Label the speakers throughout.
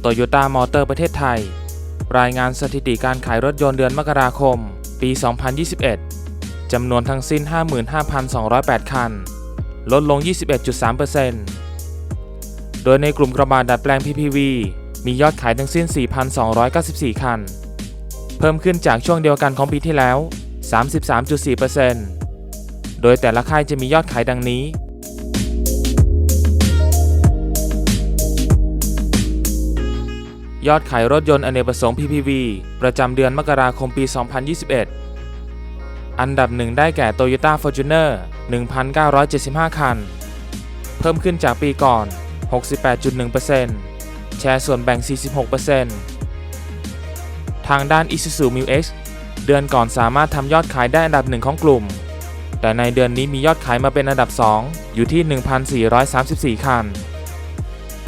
Speaker 1: โตโยต้ามอเตอร์ประเทศไทย รายงานสถิติการขายรถยนต์เดือนมกราคม ปี 2021 จำนวนทั้งสิ้น 55,208 คัน ลดลง 21.3%โดยในกลุ่มกระบะดัดแปลง PPV มียอดขายทั้งสิ้น 4,294 คัน เพิ่มขึ้นจากช่วงเดียวกันของปีที่แล้ว 33.4%โดยแต่ละค่ายจะมียอดขายดังนี้ ยอดขายรถยนต์อเนกประสงค์ PPV ประจำเดือนมกราคมปี 2021 อันดับหนึ่งได้แก่ Toyota Fortuner 1,975 คัน เพิ่มขึ้นจากปีก่อน 68.1%แชร์ส่วนแบ่ง 46%ทางด้าน Isuzu Mu-X เดือนก่อนสามารถทำยอดขายได้อันดับหนึ่งของกลุ่ม แต่ในเดือนนี้มียอดขายมาเป็นอันดับ 2 อยู่ที่ 1,434 คัน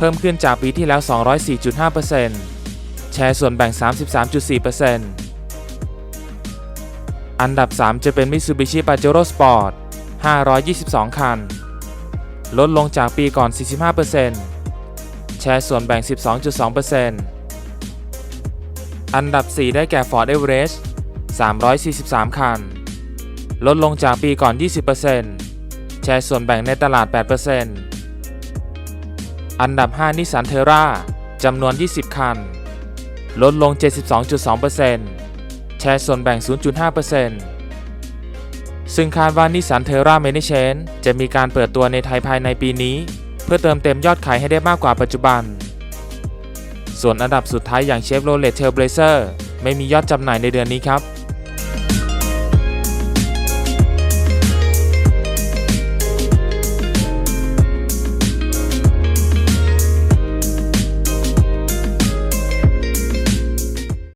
Speaker 1: พิ่มขึ้นจากปีที่แล้ว 204.5%แชร์ส่วนแบ่ง 33.4%อันดับ 3 จะเป็น Mitsubishi Pajero Sport 522 คัน ลดลงจากปีก่อน 45%แชร์ส่วนแบ่ง 12.2%อันดับ 4 ได้แก่ Ford Everest 343 คัน ลดลงจากปีก่อน 20%แชร์ส่วนแบ่งในตลาด 8% อันดับ 5 นิสสันเทราจำนวน 20 คัน ลดลง 72.2%แชร์ส่วนแบ่ง 0.5%ซึ่งคาดว่านิสสันเทราเมเนเชนจะมีการเปิดตัวในไทยภายในปีนี้ เพื่อเติมเต็มยอดขายให้ได้มากกว่าปัจจุบัน ส่วนอันดับสุดท้ายอย่างเชฟโรเลตเทลเบรเซอร์ไม่มียอดจำหน่ายในเดือนนี้ครับ